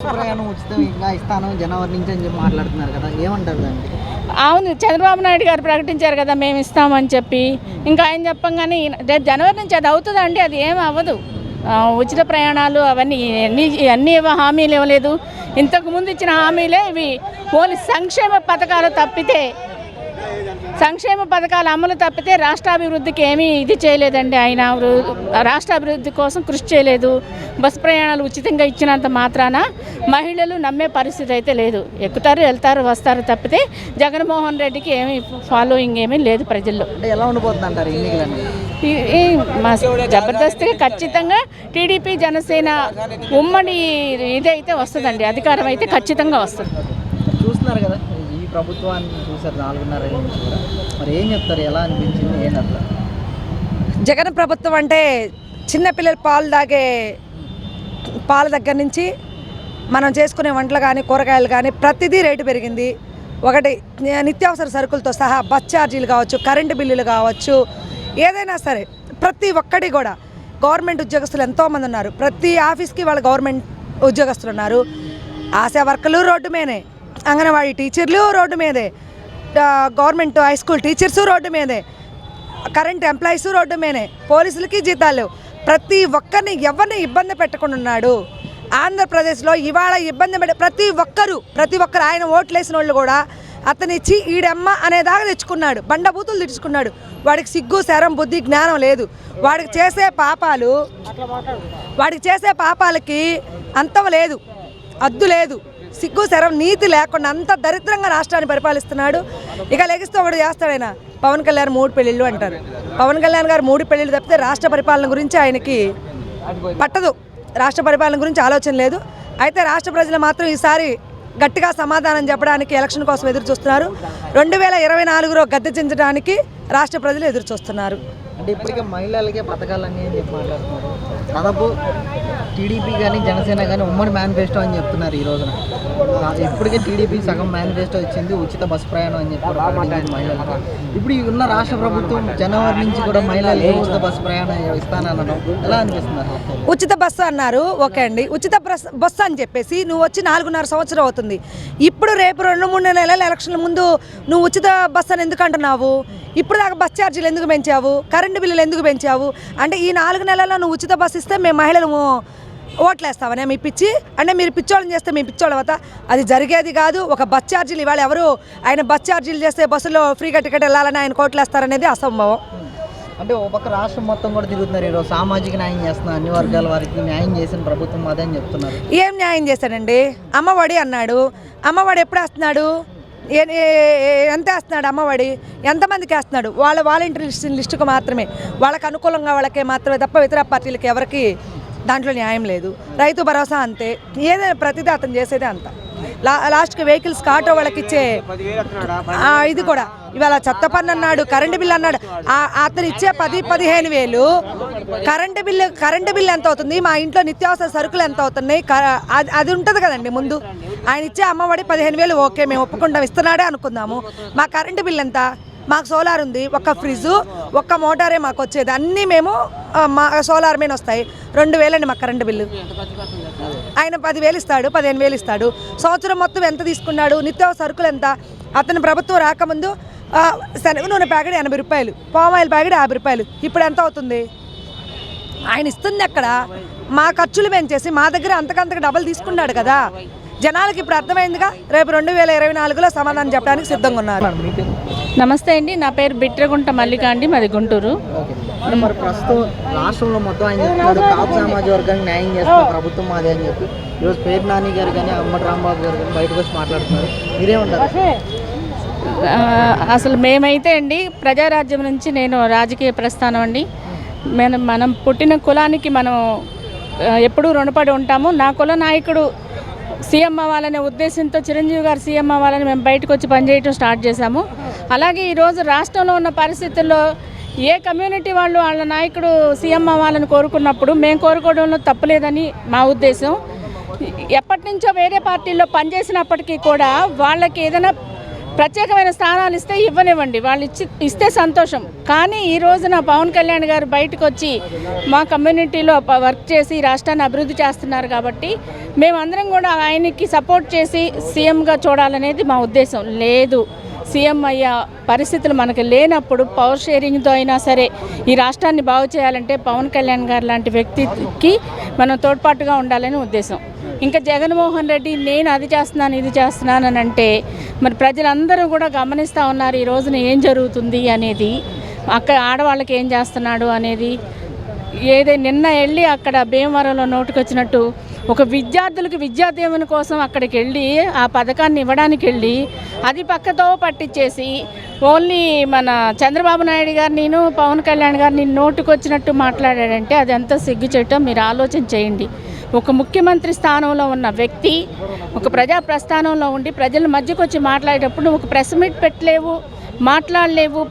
ప్రయాణం ఉచితం ఇంకా ఇస్తాను జనవరి నుంచి అని చెప్పి మాట్లాడుతున్నారు కదా ఏమంటారు దానికి అవును చంద్రబాబు నాయుడు గారు ప్రకటించారు కదా మేము ఇస్తామని చెప్పి. ఇంకా ఆయన చెప్పంగానే రేపు జనవరి నుంచి అది అవుతుందండి అది ఏం అవ్వదు. ఉచిత ప్రయాణాలు అవన్నీ అన్ని అన్ని ఇవ్వ- హామీలు ఇవ్వలేదు. ఇంతకు ముందు ఇచ్చిన హామీలే ఇవి. ఓన్లీ సంక్షేమ పథకాలు తప్పితే సంక్షేమ పథకాల అమలు తప్పితే రాష్ట్రాభివృద్ధికి ఏమీ ఇది చేయలేదండి ఆయన. వృ- రాష్ట్ర అభివృద్ధి కోసం కృషి చేయలేదు. బస్ ప్రయాణాలు ఉచితంగా ఇచ్చినంత మాత్రాన మహిళలు నమ్మే పరిస్థితి అయితే లేదు. ఎక్కుతారు వెళ్తారు వస్తారు తప్పితే జగన్మోహన్ రెడ్డికి ఏమీ ఫాలోయింగ్ ఏమీ లేదు ప్రజల్లో. ఎలా ఉండిపోతుంది జబర్దస్త్గా ఖచ్చితంగా టీడీపీ జనసేన ఉమ్మడి ఇదైతే వస్తుందండి అధికారం అయితే ఖచ్చితంగా వస్తుంది. చూస్తున్నారు కదా. ప్రభుత్వాన్ని చూసారు నాలుగున్నర నుంచి కూడా. మరి ఏం చెప్తారు? ఎలా అనిపించింది? ఏంటి అట్లా జగన్ ప్రభుత్వం అంటే చిన్నపిల్లలు పాలు తాగే పాల దగ్గర నుంచి మనం చేసుకునే వంటలు కానీ కూరగాయలు కానీ ప్రతిదీ రేటు పెరిగింది. ఒకటి నిత్యావసర సరుకులతో సహా బస్ ఛార్జీలు కావచ్చు కరెంటు బిల్లులు కావచ్చు ఏదైనా సరే ప్రతి ఒక్కటి కూడా గవర్నమెంట్ ఉద్యోగస్తులు ఎంతోమంది ఉన్నారు. ప్రతి ఆఫీస్కి వాళ్ళ గవర్నమెంట్ ఉద్యోగస్తులు ఉన్నారు. ఆశా వర్కర్లు రోడ్డు మీనే అంగన్వాడీ టీచర్లు రోడ్డు మీదే. Government high school teachers road మీదే. కరెంట్ ఎంప్లాయీస్ రోడ్డు మీదే. పోలీసులకి జీతాలు. ప్రతి ఒక్కరిని ఎవరిని ఇబ్బంది పెట్టకుండా ఉన్నాడు. ఆంధ్రప్రదేశ్లో ఇవాళ ఇబ్బంది పడే ప్రతి ఒక్కరు ప్రతి ఒక్కరు ఆయన ఓట్లేసిన వాళ్ళు కూడా అతనిచ్చి ఈడమ్మ అనేదాకా తెచ్చుకున్నాడు. బండబూతులు తెచ్చుకున్నాడు. వాడికి సిగ్గు శరం బుద్ధి జ్ఞానం లేదు. వాడికి చేసే పాపాలు వాడికి చేసే పాపాలకి అంతం లేదు. అద్దు లేదు. సిగ్గు శరం నీతి లేకుండా అంత దరిద్రంగా రాష్ట్రాన్ని పరిపాలిస్తున్నాడు. ఇక లెగిస్తూ ఒకటి చేస్తాడు ఆయన. పవన్ కళ్యాణ్ మూడు పెళ్ళిళ్ళు అంటారు. పవన్ కళ్యాణ్ గారు మూడు పెళ్ళిళ్ళు తప్పితే రాష్ట్ర పరిపాలన గురించి ఆయనకి పట్టదు. రాష్ట్ర పరిపాలన గురించి ఆలోచన లేదు. అయితే రాష్ట్ర ప్రజలు మాత్రం ఈసారి గట్టిగా సమాధానం చెప్పడానికి ఎలక్షన్ కోసం ఎదురు చూస్తున్నారు. రెండు వేల ఇరవై నాలుగులో గద్దె దించడానికి రాష్ట్ర ప్రజలు ఎదురు చూస్తున్నారు. అంటే ఇప్పటికే మహిళలకే పథకాలన్నీ మాట్లాడుతున్నారు. దాదాపు టీడీపీ కానీ జనసేన కానీ ఉమ్మడి మేనిఫెస్టో అని చెప్తున్నారు ఈ రోజున. ఇప్పటికే టీడీపీ సగం మేనిఫెస్టో ఇచ్చింది ఉచిత బస్సు ప్రయాణం అని చెప్పి మహిళలకు ఇప్పుడు ఈ ఉన్న రాష్ట్ర ప్రభుత్వం జనవరి నుంచి కూడా మహిళలకి ఉచిత బస్సు ప్రయాణం ఇస్తానన్నాను ఎలా అనిపిస్తున్నారు? ఉచిత బస్సు అన్నారు ఓకే అండి. ఉచిత బస్- బస్సు అని చెప్పేసి నువ్వు వచ్చి నాలుగున్నర సంవత్సరం అవుతుంది. ఇప్పుడు రేపు రెండు మూడు నెలల ఎలక్షన్ల ముందు నువ్వు ఉచిత బస్సు అని ఎందుకు అంటున్నావు? ఇప్పుడు దాకా బస్ ఛార్జీలు ఎందుకు పెంచావు? కరెంటు బిల్లులు ఎందుకు పెంచావు? అంటే ఈ నాలుగు నెలల్లో నువ్వు ఉచిత బస్సు ఇస్తే మేము మహిళలు ఓట్లేస్తామనే మీ పిచ్చి. అంటే మీరు పిచ్చోళ్ళని చేస్తే మీ పిచ్చోళ్ళ వత అది జరిగేది కాదు. ఒక బస్ ఛార్జీలు ఇవాళ ఎవరు ఆయన బస్ ఛార్జీలు చేస్తే బస్సులో ఫ్రీగా టికెట్ వెళ్ళాలని ఆయన కోట్లేస్తారనేది అసంభవం. అంటే ఒక పక్క రాష్ట్రం మొత్తం కూడా తిరుగుతున్నారు ఈరోజు. సామాజిక న్యాయం చేస్తున్నారు. అన్ని వర్గాల వారికి న్యాయం చేసిన ప్రభుత్వం అదే అని చెప్తున్నారు. ఏం న్యాయం చేశాడండి? అమ్మఒడి అన్నాడు. అమ్మఒడి ఎప్పుడు వేస్తున్నాడు? ఎంత వేస్తున్నాడు అమ్మఒడి? ఎంతమందికి వేస్తున్నాడు? వాళ్ళ వాలంటీర్ లిస్ట్ లిస్టుకు మాత్రమే. వాళ్ళకి అనుకూలంగా వాళ్ళకే మాత్రమే తప్ప ఇతర పార్టీలకి ఎవరికి దాంట్లో న్యాయం లేదు. రైతు భరోసా అంతే. ఏదైనా ప్రతిదీ అతను చేసేదే అంతా. లాస్ట్కి వెహికల్స్ ఆటో వాళ్ళకి ఇచ్చే ఇది కూడా. ఇవాళ చెత్త పన్ను అన్నాడు కరెంటు బిల్ అన్నాడు. అతను ఇచ్చే పది పదిహేను వేలు కరెంటు బిల్లు కరెంటు బిల్లు ఎంత అవుతుంది? మా ఇంట్లో నిత్యావసర సరుకులు ఎంత అవుతున్నాయి? క- అది అది ఉంటుంది కదండి ముందు. ఆయన ఇచ్చే అమ్మఒడి పదిహేను వేలు ఓకే మేము ఒప్పుకుంటాం ఇస్తున్నాడే అనుకుందాము. మా కరెంటు బిల్ ఎంత? మాకు సోలార్ ఉంది ఒక ఫ్రిడ్జ్ ఒక్క మోటారే మాకు వచ్చేది. అన్నీ మేము మా సోలార్ మీద వస్తాయి. రెండు వేలండి మా కరెంటు బిల్లు. ఆయన పదివేలు ఇస్తాడు పదిహేను వేలు ఇస్తాడు. సంవత్సరం మొత్తం ఎంత తీసుకున్నాడు నిత్య సరుకులు ఎంత? అతని ప్రభుత్వం రాకముందు శనగ నూనె ప్యాకెట్ ఎనభై రూపాయలు పామాయిల్ ప్యాకెట్ యాభై రూపాయలు. ఇప్పుడు ఎంత అవుతుంది? ఆయన ఇస్తుంది అక్కడ. మా ఖర్చులు పెంచేసి మా దగ్గర అంతకంతకు డబ్బులు తీసుకున్నాడు కదా. జనాలకి ఇప్పుడు అర్థమైందిగా రేపు రెండు వేల ఇరవై నాలుగులో సమాధానం చెప్పడానికి సిద్ధంగా ఉన్నారు. నమస్తే అండి నా పేరు బిట్రగుంట మల్లిక అండి మాది గుంటూరు. ఓకే. అంటే మరి ప్రస్తుతం రాష్ట్రంలో మొత్తం ఆయన చెప్తున్నాడు కాపు సామాజిక వర్గానికి న్యాయం చేస్తున్న ప్రభుత్వం మాదే అని చెప్పి. ఈరోజు పేరు నాని గారు కానీ అమ్మటి రాంబాబు గారు కానీ బయటకు వచ్చి మాట్లాడుతున్నారు. మీరేమంటారు? ఆ, అసలు మేమైతే అండి ప్రజారాజ్యం నుంచి నేను రాజకీయ ప్రస్థానం అండి. మనం మనం పుట్టిన కులానికి మనం ఎప్పుడూ రుణపడి ఉంటాము. నా కుల నాయకుడు సీఎం అవ్వాలనే ఉద్దేశంతో చిరంజీవి గారు సీఎం అవ్వాలని మేము బయటకు వచ్చి పనిచేయటం స్టార్ట్ చేశాము. అలాగే ఈరోజు రాష్ట్రంలో ఉన్న పరిస్థితుల్లో ఏ కమ్యూనిటీ వాళ్ళు వాళ్ళ నాయకుడు సీఎం అవ్వాలని కోరుకున్నప్పుడు మేము కోరుకోవడంలో తప్పులేదని మా ఉద్దేశం. ఎప్పటి నుంచో వేరే పార్టీల్లో పనిచేసినప్పటికీ కూడా వాళ్ళకి ఏదైనా ప్రత్యేకమైన స్థానాలు ఇస్తే ఇవ్వనివ్వండి. వాళ్ళు ఇచ్చి ఇస్తే సంతోషం. కానీ ఈ రోజున పవన్ కళ్యాణ్ గారు బయటకు వచ్చి మా కమ్యూనిటీలో ప- వర్క్ చేసి ఈ రాష్ట్రాన్ని అభివృద్ధి చేస్తున్నారు కాబట్టి మేమందరం కూడా ఆయనకి సపోర్ట్ చేసి సీఎంగా చూడాలనేది మా ఉద్దేశం. లేదు సీఎం అయ్యే పరిస్థితులు మనకు లేనప్పుడు పవర్ షేరింగ్తో అయినా సరే ఈ రాష్ట్రాన్ని బాగు చేయాలంటే పవన్ కళ్యాణ్ గారు లాంటి వ్యక్తికి మనం తోడ్పాటుగా ఉండాలని ఉద్దేశం. ఇంకా జగన్మోహన్ రెడ్డి నేను అది చేస్తున్నాను ఇది చేస్తున్నాను అని అంటే మరి ప్రజలందరూ కూడా గమనిస్తూ ఉన్నారు ఈ రోజున ఏం జరుగుతుంది అనేది. అక్కడ ఆడవాళ్ళకి ఏం చేస్తున్నాడు అనేది. ఏదే నిన్న వెళ్ళి అక్కడ భీమవరంలో నోటుకొచ్చినట్టు ఒక విద్యార్థులకు విద్యాదీవెన కోసం అక్కడికి వెళ్ళి ఆ పథకాన్ని ఇవ్వడానికి వెళ్ళి అది పక్కతో పట్టించేసి ఓన్లీ మన చంద్రబాబు నాయుడు గారు నేను పవన్ కళ్యాణ్ గారు నేను నోటుకొచ్చినట్టు మాట్లాడాడంటే అది ఎంత సిగ్గుచేటో మీరు ఆలోచన చేయండి. ఒక ముఖ్యమంత్రి స్థానంలో ఉన్న వ్యక్తి ఒక ప్రజా ప్రస్థానంలో ఉండి ప్రజల మధ్యకు వచ్చి మాట్లాడేటప్పుడు ఒక ప్రెస్ మీట్ పెట్టలేవు మాట్లాడలేవు.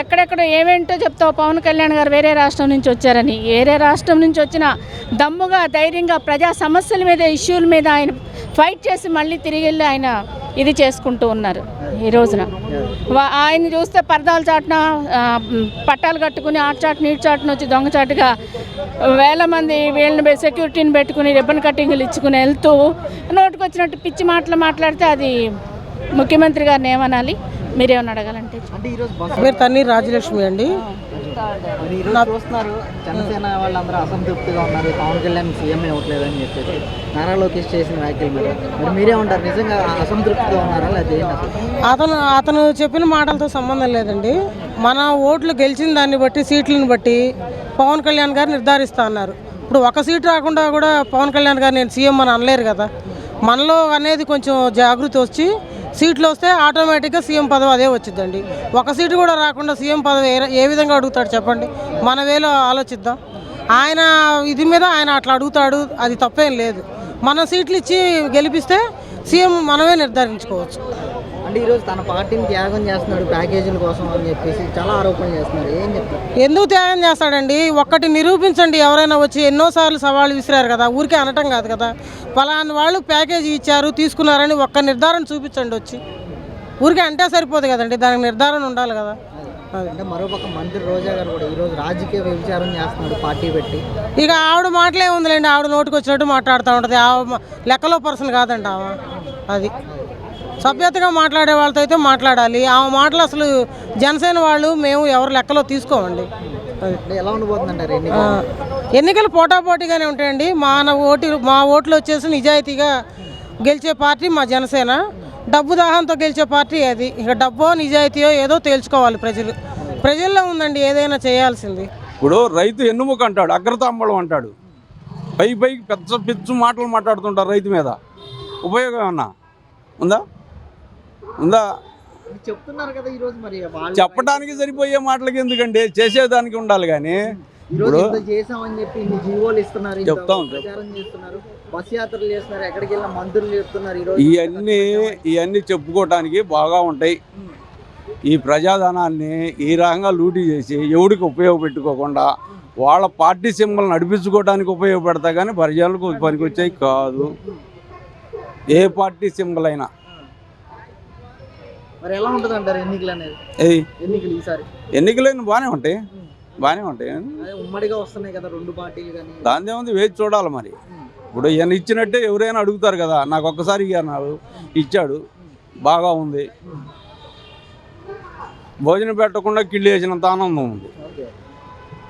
ఎక్కడెక్కడ ఏమేంటో చెప్తావు? పవన్ కళ్యాణ్ గారు వేరే రాష్ట్రం నుంచి వచ్చారని. వేరే రాష్ట్రం నుంచి వచ్చిన దమ్ముగా ధైర్యంగా ప్రజా సమస్యల మీద ఇష్యూల మీద ఆయన ఫైట్ చేసి మళ్ళీ తిరిగి వెళ్ళి ఆయన ఇది చేసుకుంటూ ఉన్నారు ఈ రోజున. వా- ఆయన చూస్తే పరదాలు చాటున పట్టాలు కట్టుకుని ఆట చాటున నీటి చాటున వచ్చి దొంగచాటుగా వేల మంది వీళ్ళని సెక్యూరిటీని పెట్టుకుని రిబ్బన్ కటింగ్లు ఇచ్చుకుని వెళ్తూ నోటుకొచ్చినట్టు పిచ్చి మాటలు మాట్లాడితే అది ముఖ్యమంత్రి గారిని ఏమనాలి? మీరేమన్నా అడగాలంటే పేరు తన్నీర్ రాజలక్ష్మి అండి. మరి ఈరోజు చూస్తున్నారు. జనసేన వాళ్ళందరూ అసంతృప్తిగా ఉన్నారు. పవన్ కళ్యాణ్ సీఎం ఇవ్వట్లేదు అని చెప్పేసి నారా లోకేష్ చేసిన వ్యాఖ్యల మీద మరి మీరే ఉంటారు. నిజంగా అసంతృప్తిగా ఉన్నారా? లేదా అతను అతను చెప్పిన మాటలతో సంబంధం లేదండి. మన ఓట్లు గెలిచిన దాన్ని బట్టి సీట్లను బట్టి పవన్ కళ్యాణ్ గారు నిర్ధారిస్తా అన్నారు. ఇప్పుడు ఒక సీట్ రాకుండా కూడా పవన్ కళ్యాణ్ గారు నేను సీఎం అని అనలేరు కదా. మనలో అనేది కొంచెం జాగృతి వచ్చి సీట్లు వస్తే ఆటోమేటిక్గా సీఎం పదవి అదే వచ్చిందండి ఒక సీటు కూడా రాకుండా సీఎం పదవి ఏ- ఏ విధంగా అడుగుతాడు చెప్పండి? మన వేలో ఆలోచిద్దాం. ఆయన ఇది మీద ఆయన అట్లా అడుగుతాడు అది తప్పేం లేదు. మన సీట్లు ఇచ్చి గెలిపిస్తే సీఎం మనమే నిర్ధారించుకోవచ్చు. అంటే ఈరోజు తన పార్టీని త్యాగం చేస్తున్నాడు ప్యాకేజీల కోసం అని చెప్పేసి చాలా ఆరోపణలు చేస్తున్నారు. ఏం చెప్తారు? ఎందుకు త్యాగం చేస్తాడండి? ఒక్కటి నిరూపించండి ఎవరైనా వచ్చి ఎన్నోసార్లు సవాళ్ళు విసిరారు కదా ఊరికే అనటం కాదు కదా. ఫలానా వాళ్ళు ప్యాకేజీ ఇచ్చారు తీసుకున్నారని ఒక్క నిర్ధారణ చూపించండి వచ్చి. ఊరికే అంటే సరిపోదు కదండి దానికి నిర్ధారణ ఉండాలి కదా. అంటే మరోపక్క మంత్రి రోజా గారు కూడా ఈరోజు రాజకీయ వ్యభిచారం చేస్తున్నాడు పార్టీ పెట్టి. ఇక ఆవిడ మాటలే ఉందిలేండి ఆవిడ నోటికి వచ్చినట్టు మాట్లాడుతూ ఉంటుంది. లెక్కలో పర్సన్ కాదండి ఆమె. అది. సభ్యతగా మాట్లాడే వాళ్ళతో అయితే మాట్లాడాలి. ఆమె మాటలు అసలు జనసేన వాళ్ళు మేము ఎవరు లెక్కలో తీసుకోమండి. ఎలా ఉండబోతుందంటారు ఎన్ని ఆ, ఎన్నికలు పోటాపోటీగానే ఉంటాయండి. మా నా ఓటు మా ఓట్లు వచ్చేసి నిజాయితీగా గెలిచే పార్టీ మా జనసేన. డబ్బు దాహంతో గెలిచే పార్టీ అది. ఇక డబ్బో నిజాయితీయో ఏదో తేల్చుకోవాలి ప్రజలు. ప్రజల్లో ఉందండి ఏదైనా చేయాల్సింది. ఇప్పుడు రైతు ఎన్నుముక అంటాడు అగ్రతాంబలం అంటాడు. పై పైకి పెద్ద పిచ్చు మాటలు మాట్లాడుతుంటారు రైతు మీద. ఉపయోగం ఏమన్నా ఉందా? ఉందా? చెప్తున్నారు కదా ఈరోజు మరి చెప్పడానికి సరిపోయే మాటలకి ఎందుకండి? చేసేదానికి ఉండాలి కానీ. ఇంత చేసామని చెప్పి జీవోలు ఇస్తున్నారు చెప్తాం, చేస్తున్నారు బస్ యాత్రలు చేస్తున్నారు ఎక్కడికి వెళ్ళిన మంత్రులు చెప్తున్నారు ఈరోజు ఇవన్నీ ఇవన్నీ చెప్పుకోవటానికి బాగా ఉంటాయి. ఈ ప్రజాధనాన్ని ఈ రకంగా లూటీ చేసి ఎవడికి ఉపయోగపెట్టుకోకుండా వాళ్ళ పార్టీ సింబల్ నడిపించుకోవడానికి ఉపయోగపడతా కానీ ప్రజలకు పనికొచ్చేవి కాదు. ఏ పార్టీ సింబల్ అయినా. మరి ఎలా ఉంటుంది అంటారు ఎన్నికలు అనేది? ఏయ్. ఎన్నికలు ఈసారి? ఎన్నికలైన బాగానే ఉంటాయి. బాగానే ఉంటాయి. అదే ఉమ్మడిగా వస్తున్నాయి కదా రెండు పార్టీలు కానీ. దాని ఏముంది? వేచి చూడాలి మరి. ఇప్పుడు ఈయన ఇచ్చినట్టే ఎవరైనా అడుగుతారు కదా నాకు ఒక్కసారి ఇయ్యన్నాడు ఇచ్చాడు బాగా ఉంది. భోజనం పెట్టకుండా కిళ్ళు వేసినంత ఆనందం ఉంది.